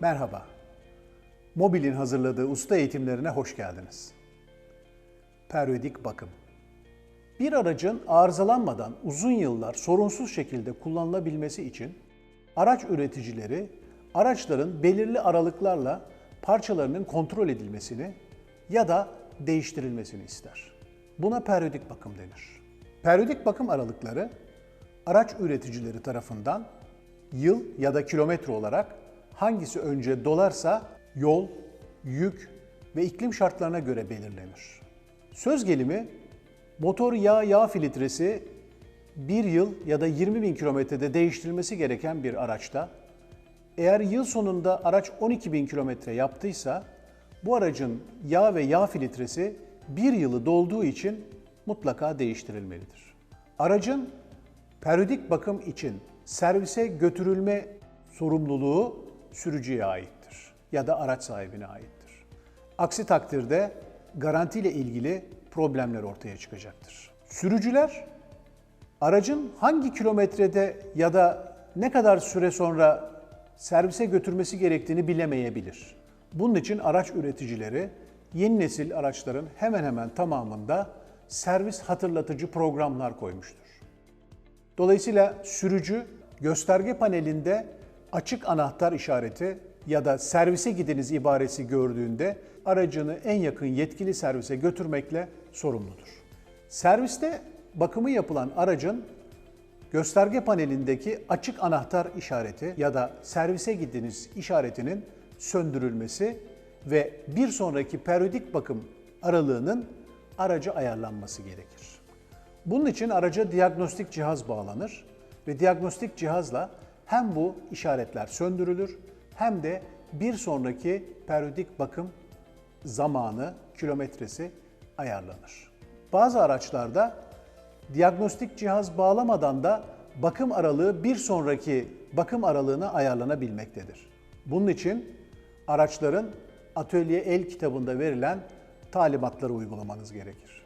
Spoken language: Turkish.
Merhaba. Mobil'in hazırladığı usta eğitimlerine hoş geldiniz. Periyodik bakım. Bir aracın arızalanmadan uzun yıllar sorunsuz şekilde kullanılabilmesi için araç üreticileri araçların belirli aralıklarla parçalarının kontrol edilmesini ya da değiştirilmesini ister. Buna periyodik bakım denir. Periyodik bakım aralıkları araç üreticileri tarafından yıl ya da kilometre olarak hangisi önce dolarsa yol, yük ve iklim şartlarına göre belirlenir. Söz gelimi motor yağ yağ filtresi bir yıl ya da 20 bin kilometrede değiştirilmesi gereken bir araçta eğer yıl sonunda araç 12 bin kilometre yaptıysa bu aracın yağ ve yağ filtresi bir yılı dolduğu için mutlaka değiştirilmelidir. Aracın periyodik bakım için servise götürülme sorumluluğu sürücüye aittir ya da araç sahibine aittir. Aksi takdirde garantiyle ilgili problemler ortaya çıkacaktır. Sürücüler aracın hangi kilometrede ya da ne kadar süre sonra servise götürmesi gerektiğini bilemeyebilir. Bunun için araç üreticileri yeni nesil araçların hemen hemen tamamında servis hatırlatıcı programlar koymuştur. Dolayısıyla sürücü gösterge panelinde açık anahtar işareti ya da servise gidiniz ibaresi gördüğünde aracını en yakın yetkili servise götürmekle sorumludur. Serviste bakımı yapılan aracın gösterge panelindeki açık anahtar işareti ya da servise gidiniz işaretinin söndürülmesi ve bir sonraki periyodik bakım aralığının araca ayarlanması gerekir. Bunun için araca diagnostik cihaz bağlanır ve diagnostik cihazla hem bu işaretler söndürülür hem de bir sonraki periyodik bakım zamanı, kilometresi ayarlanır. Bazı araçlarda diagnostik cihaz bağlamadan da bakım aralığı bir sonraki bakım aralığına ayarlanabilmektedir. Bunun için araçların atölye el kitabında verilen talimatları uygulamanız gerekir.